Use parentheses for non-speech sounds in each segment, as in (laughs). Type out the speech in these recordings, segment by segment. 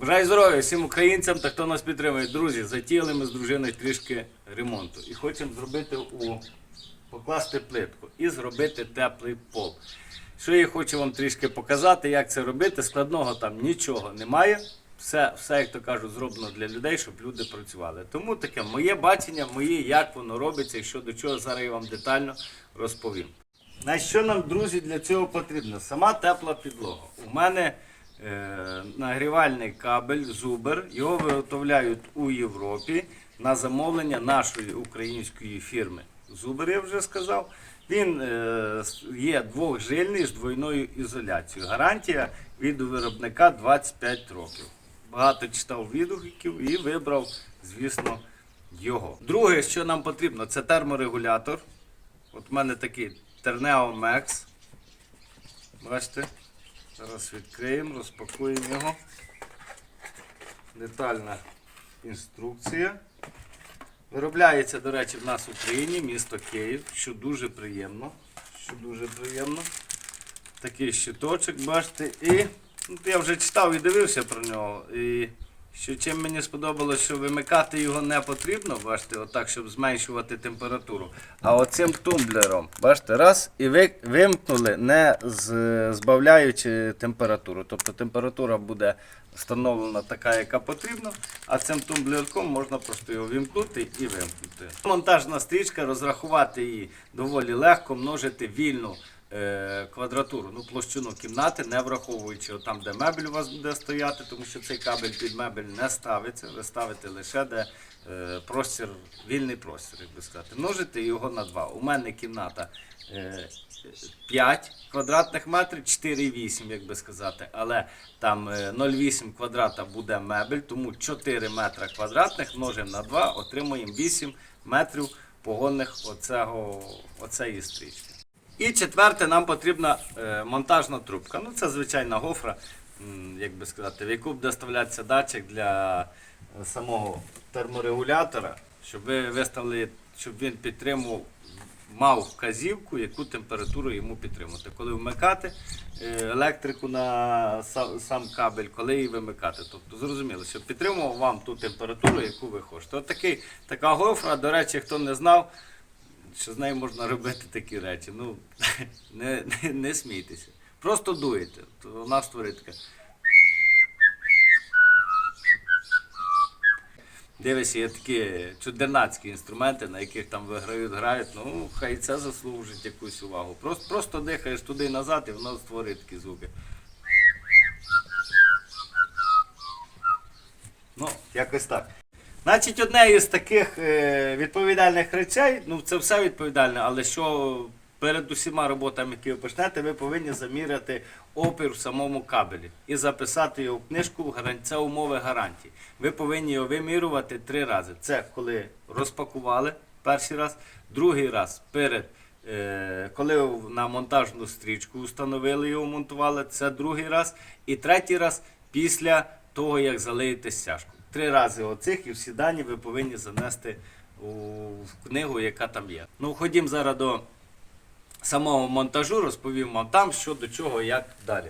Бажаю здоров'я всім українцям та хто нас підтримує. Друзі, затіяли ми з дружиною трішки ремонту. І хочемо зробити у покласти плитку і зробити теплий пол. Що я хочу вам трішки показати, як це робити. Складного там нічого немає. Все, все, як то кажуть, зроблено для людей, щоб люди працювали. Тому таке моє бачення, моє, як воно робиться і що до чого зараз я вам детально розповім. На що нам, друзі, для цього потрібно? Сама тепла підлога. У мене нагрівальний кабель Зубер. Його виготовляють у Європі на замовлення нашої української фірми. Зубер, я вже сказав. Він е, є двохжильний з двойною ізоляцією. Гарантія від виробника 25 років. Багато читав відгуків і вибрав, звісно, його. Друге, що нам потрібно, це терморегулятор. От в мене такий Terneo Max. Бачите? Зараз відкриємо, розпакуємо його. Детальна інструкція. Виробляється, до речі, в нас в Україні, місто Київ, що дуже приємно. Що дуже приємно. Такий щиточок, бачите. І ну, я вже читав і дивився про нього. І що чим мені сподобалося, що вимикати його не потрібно, бачите, отак, щоб зменшувати температуру. А оцим тумблером, бачите, раз, і ви вимкнули, не з- збавляючи температуру. Тобто температура буде встановлена така, яка потрібна, а цим тумблерком можна просто його вімкнути і вимкнути. Монтажна стрічка, розрахувати її доволі легко, множити вільну е, квадратуру, ну площину кімнати, не враховуючи там, де мебель у вас буде стояти, тому що цей кабель під мебель не ставиться. Ви ставите лише де е, простір, вільний простір, як би сказати. Множите його на 2. У мене кімната е, 5 квадратних метрів, 4,8, як би сказати, але там е, 0,8 квадрата буде мебель, тому 4 метри квадратних множимо на 2, отримуємо 8 метрів погонних оцього, оцеї стрічки. І четверте, нам потрібна е, монтажна трубка. Ну, це звичайна гофра, як би сказати, в яку буде вставлятися датчик для е, самого терморегулятора, щоб ви виставили, щоб він підтримував, мав вказівку, яку температуру йому підтримувати. Коли вмикати е, електрику на сам кабель, коли її вимикати. Тобто зрозуміло, щоб підтримував вам ту температуру, яку ви хочете. От такий, така гофра, до речі, хто не знав, що з нею можна робити такі речі. Ну, (laughs) не, не, не смійтеся. Просто дуєте. То вона створить таке. Дивися, є такі чудернацькі інструменти, на яких там виграють, грають. Ну, хай це заслужить якусь увагу. Просто, просто дихаєш туди і назад, і воно створює такі звуки. Ну, якось так. Значить, одне із таких е, відповідальних речей, ну це все відповідальне, але що перед усіма роботами, які ви почнете, ви повинні заміряти опір в самому кабелі і записати його в книжку в гаран- це умови гарантії. Ви повинні його вимірювати три рази. Це коли розпакували перший раз, другий раз перед. е, Коли на монтажну стрічку встановили його, монтували, це другий раз. І третій раз після того, як залиєте стяжку. Три рази оцих і всі дані ви повинні занести в книгу, яка там є. Ну, ходім зараз до самого монтажу, розповім вам там, що до чого, як далі.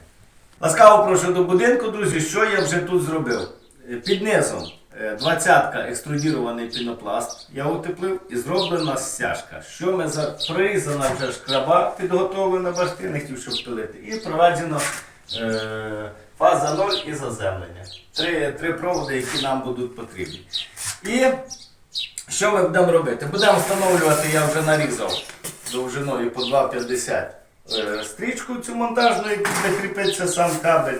Ласкаво прошу до будинку, друзі, що я вже тут зробив. Е, Під низом е, двадцятка екструдірований пінопласт, я утеплив і зроблена стяжка. Що ми за прорізана вже шкраба підготовлена, я не хотів, щоб пилити. І проведено е, фаза 0 і заземлення. Три, три проводи, які нам будуть потрібні. І що ми будемо робити? Будемо встановлювати, я вже нарізав довжиною по 2,50 е, стрічку цю монтажну, яку буде кріпитися сам кабель.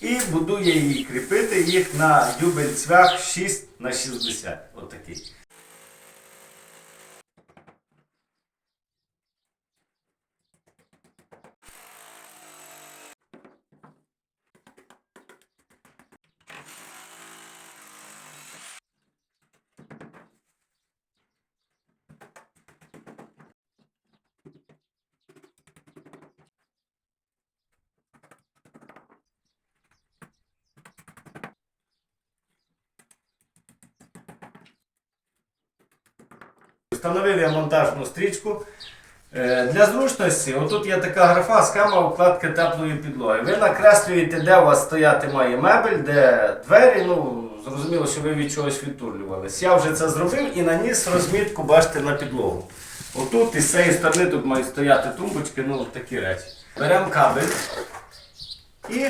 І буду я її кріпити їх на дюбель цвях 6 на 60 Отакий. Встановив я монтажну стрічку. Е, Для зручності, отут є така графа схема укладки теплої підлоги. Ви накреслюєте, де у вас стояти має мебель, де двері. Ну, зрозуміло, що ви від чогось відтурлювались. Я вже це зробив і наніс розмітку, бачите, на підлогу. Отут і з цієї сторони тут мають стояти тумбочки, ну такі речі. Беремо кабель і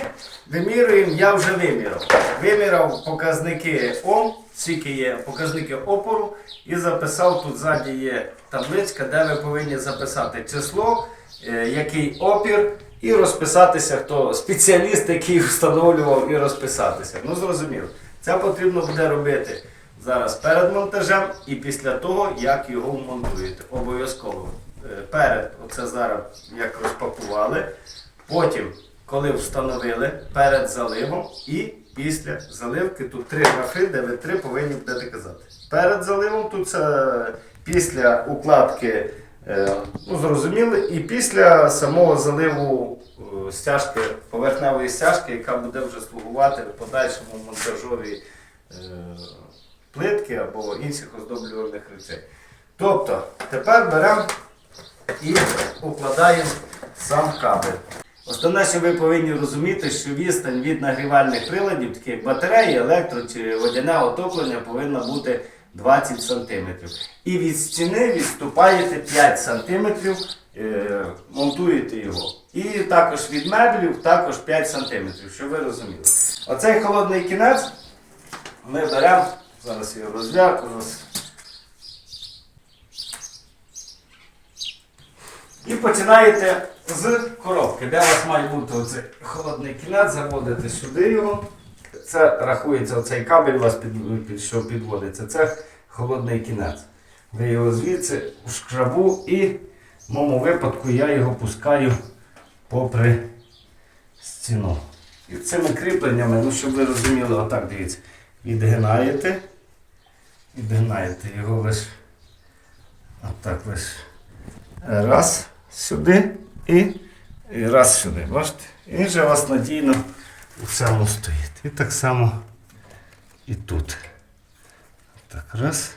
вимірюємо, я вже виміряв. Виміряв показники Ом, скільки є показники опору, і записав тут ззаді є табличка, де ви повинні записати число, е, який опір, і розписатися, хто спеціаліст, який встановлював, і розписатися. Ну зрозуміло. Це потрібно буде робити зараз перед монтажем і після того, як його вмонтуєте. Обов'язково. Е, Перед, оце зараз як розпакували. Потім, коли встановили перед заливом і після заливки, тут три графи, де ви три повинні будете казати. Перед заливом тут це після укладки, е, ну зрозуміли, і після самого заливу е, стяжки, поверхневої стяжки, яка буде вже слугувати в подальшому монтажові е, плитки або інших оздоблювальних речей. Тобто, тепер беремо і укладаємо сам кабель. Основне, що ви повинні розуміти, що відстань від нагрівальних приладів, таких як батареї, електро чи водяне отоплення, повинна бути 20 см. І від стіни відступаєте 5 см, е, монтуєте його. І також від меблів також 5 см, щоб ви розуміли. Оцей холодний кінець ми беремо, зараз я розв'яжу. І починаєте з коробки, де у вас має бути оцей холодний кінець, заводите сюди його. Це рахується оцей кабель у вас під, що підводиться. Це холодний кінець. Ви його звідси в шкрабу і в моєму випадку я його пускаю попри стіну. І цими кріпленнями, ну щоб ви розуміли, отак дивіться, відгинаєте, відгинаєте його лише отак лише раз сюди і, і раз сюди. Бачите? І він же у вас надійно у цьому стоїть. І так само і тут. Так, раз.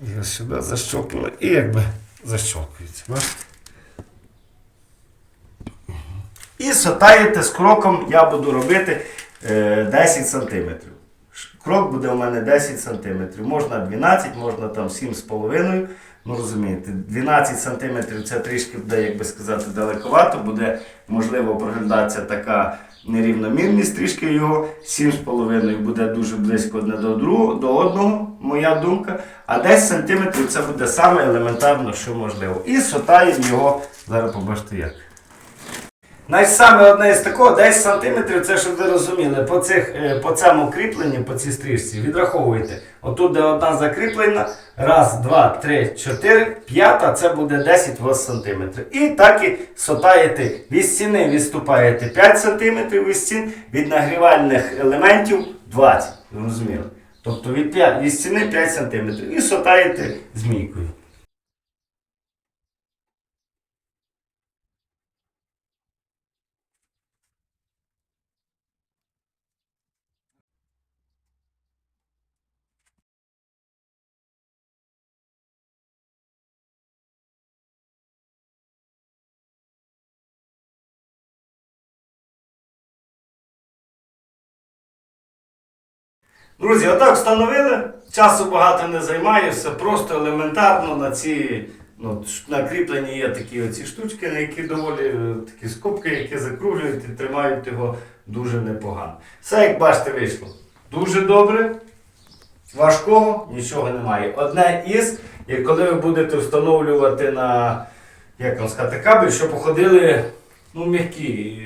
І ось сюди защокнули. І якби защокується. Бачите? І сотаєте з кроком, я буду робити е, 10 см. Крок буде у мене 10 см. Можна 12, можна там 7,5. Ну розумієте, 12 см це трішки буде, як би сказати, далековато, буде можливо проглядатися така нерівномірність, трішки його 7,5 буде дуже близько одне до другого, до одного, моя думка. А 10 см це буде саме елементарно, що можливо. І сотаємо його, зараз побачите як. Навіть саме одне із такого 10 см, це щоб ви розуміли, по, цих, е, по цьому кріпленні, по цій стрічці, відраховуйте. Отут, де одна закріплена, раз, два, три, чотири, п'ята, це буде 10 у сантиметрів. І так і сотаєте від стіни, відступаєте 5 см від стін, від нагрівальних елементів 20 розуміли? Тобто від, 5, від стіни 5 см. І сотаєте змійкою. Друзі, отак встановили. Часу багато не займає, все просто елементарно на ці ну, ш- на кріпленні є такі оці штучки, на які доволі е, такі скобки, які закруглюють і тримають його дуже непогано. Все, як бачите, вийшло дуже добре. Важкого нічого немає. Одне із, і коли ви будете встановлювати на як вам сказати, кабель, щоб походили ну, м'які.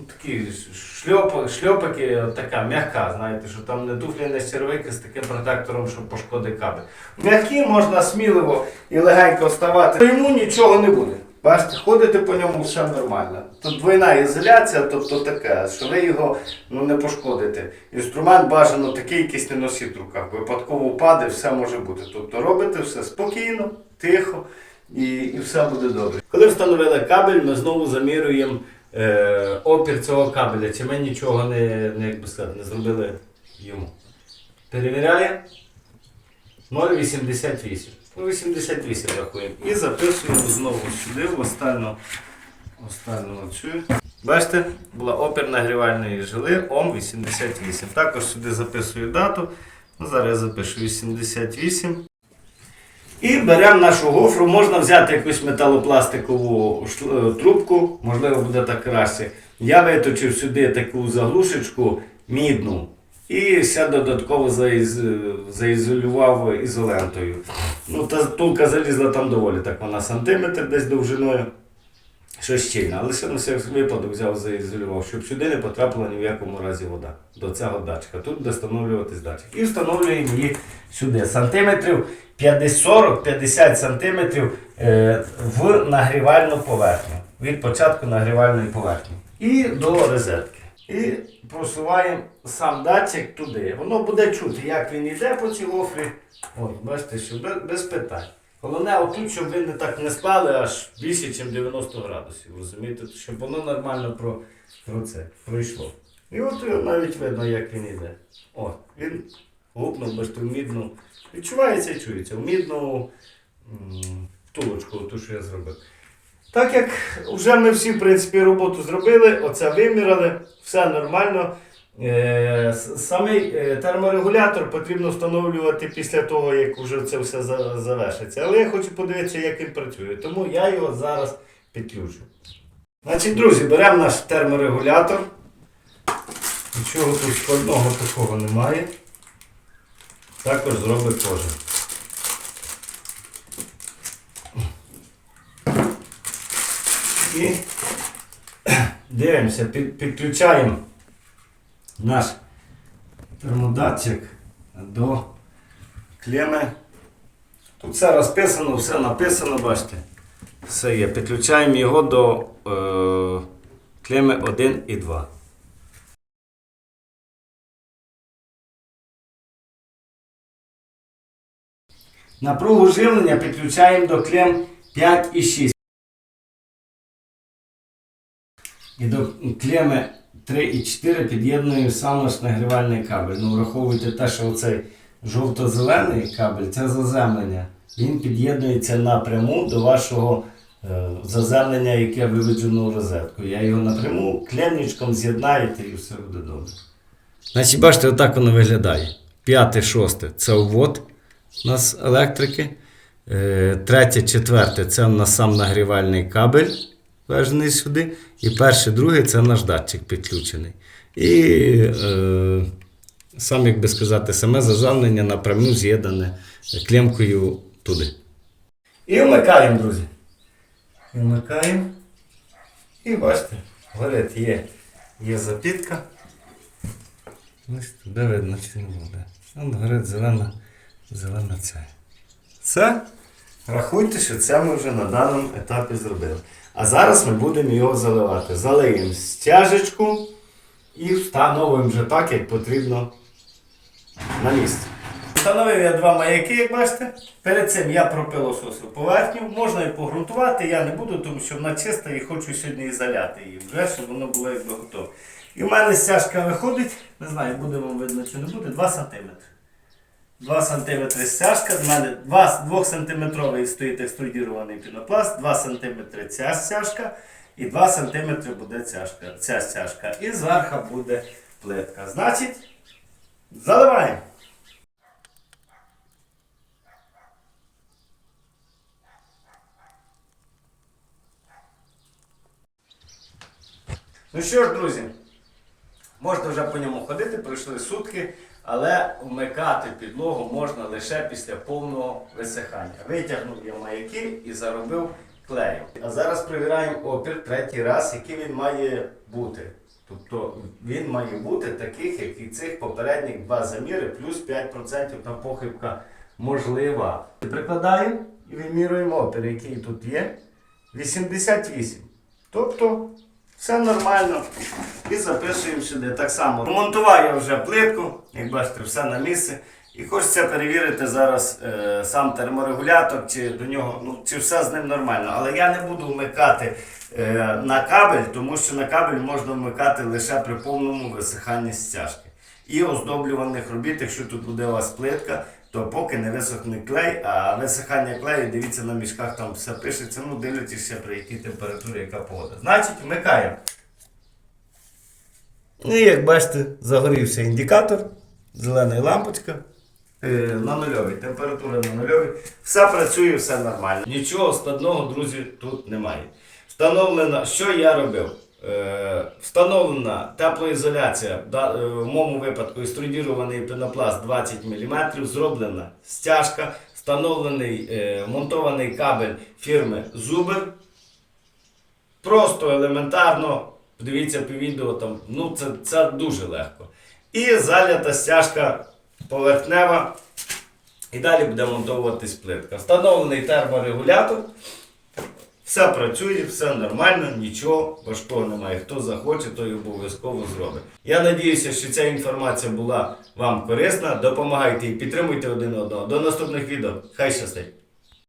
Ну, такі шльоп, шльопики, така м'яка, знаєте, що там не туфлі, не червики з таким протектором, щоб пошкодити кабель. М'які можна сміливо і легенько вставати, йому нічого не буде. Бачите, ходити по ньому все нормально. Тут двойна ізоляція, тобто таке, що ви його ну, не пошкодите. Інструмент бажано такий, якийсь не носіть в руках. Випадково впаде, все може бути. Тобто робите все спокійно, тихо і, і все буде добре. Коли встановили кабель, ми знову замірюємо е, опір цього кабеля, чи ми нічого не, не, як би сказати, не зробили йому. Перевіряємо 0,88. Ну, 88 рахуємо. І записуємо знову сюди, в останню, останню оцю. Бачите, була опір нагрівальної жили ОМ 88. Також сюди записую дату. Ну, зараз я запишу 88. І беремо нашу гофру, можна взяти якусь металопластикову е, трубку, можливо, буде так краще. Я виточив сюди таку заглушечку мідну і ще додатково заіз- заізолював ізолентою. Ну, та тулка залізла там доволі так, вона сантиметр десь довжиною. Щось щільне, але ще на всяк випадок взяв, заізолював, щоб сюди не потрапила ні в якому разі вода до цього датчика. Тут буде встановлюватись датчик. І встановлюємо її сюди. Сантиметрів 40-50 сантиметрів е, в нагрівальну поверхню. Від початку нагрівальної поверхні. І до розетки. І просуваємо сам датчик туди. Воно буде чути, як він йде по цій гофрі. От, бачите, що без питань. Головне, отут, щоб ви не так не спали аж більше, ніж 90 градусів. Розумієте? Щоб воно нормально про, про це пройшло. І от навіть видно, як він йде. О, він гупнув, бачите, мідну. Відчувається і чується. В мідну втулочку, ту, що я зробив. Так як вже ми всі, в принципі, роботу зробили, оце виміряли, все нормально. Е, с- Самий е, терморегулятор потрібно встановлювати після того, як вже це все завершиться. Але я хочу подивитися, як він працює. Тому я його зараз підключу. Значить, друзі, беремо наш терморегулятор. Нічого тут складного такого немає. Також зробить кожен. І (coughs) дивимося, підключаємо наш термодатчик до клеми. Тут все розписано, все написано, бачите. Все є. Підключаємо його до е, клеми 1 і 2. Напругу живлення підключаємо до клем 5 і 6. І до клеми 3 і 4 під'єднуємо сам наш нагрівальний кабель. Ну, враховуйте те, що оцей жовто-зелений кабель це заземлення. Він під'єднується напряму до вашого е, заземлення, яке виведено в розетку. Я його напряму клемничком з'єднаєте і все буде добре. Значить, бачите, отак воно виглядає. П'яте, шосте це ввод у нас електрики. Е, Третє, четверте це у нас сам нагрівальний кабель, ввежений сюди. І перше, друге це наш датчик підключений. І е, сам, як би сказати, саме заземлення напряму з'єднане клемкою туди. І вмикаємо, друзі. Вмикаємо. І бачите, горить є, є запітка. Ось туди видно, чи не буде. Вон горить зелена, зелена ця. Це рахуйте, що це ми вже на даному етапі зробили. А зараз ми будемо його заливати. Залиємо стяжечку і встановимо вже так, як потрібно на місці. Встановив я два маяки, як бачите. Перед цим я пропилососив поверхню. Можна і погрунтувати, я не буду, тому що вона чиста і хочу сьогодні і заляти її вже, щоб воно було якби готове. І в мене стяжка виходить, не знаю, буде вам видно чи не буде, 2 см. 2 см стяжка, з мене 2, 2 см стоїть екструдірований пінопласт, 2 см ця стяжка і 2 см буде цяжка, ця стяжка. І зверху буде плитка. Значить, заливаємо. Ну що ж, друзі, можна вже по ньому ходити, пройшли сутки, але вмикати підлогу можна лише після повного висихання. Витягнув я маяки і заробив клею. А зараз перевіряємо опір третій раз, який він має бути. Тобто він має бути таких, як і цих попередніх два заміри, плюс 5% на похибка можлива. Прикладаємо і вимірюємо опір, який тут є. 88. Тобто все нормально. І записуємо сюди. Так само. Монтував я вже плитку, як бачите, все на місці. І хочеться перевірити зараз е, сам терморегулятор, чи до нього, ну, чи все з ним нормально. Але я не буду вмикати е, на кабель, тому що на кабель можна вмикати лише при повному висиханні стяжки. І оздоблюваних робіт, якщо тут буде у вас плитка, то поки не висохне клей, а висихання клею, дивіться на мішках, там все пишеться, ну дивлячись при якій температурі, яка погода. Значить, вмикаємо. І як бачите, загорівся індикатор, зелена лампочка. Е, на нульовій, температура на нульовій. Все працює, все нормально. Нічого складного, друзі, тут немає. Встановлена, що я робив? Е, встановлена теплоізоляція, е, в моєму випадку екструдірований пенопласт 20 мм, зроблена стяжка, встановлений е, монтований кабель фірми Zuber. Просто елементарно, подивіться по відео, там, ну це, це дуже легко. І залята стяжка поверхнева. І далі буде монтовуватись плитка. Встановлений терморегулятор. Все працює, все нормально, нічого важкого немає. Хто захоче, той обов'язково зробить. Я надіюся, що ця інформація була вам корисна. Допомагайте і підтримуйте один одного. До наступних відео. Хай щастить!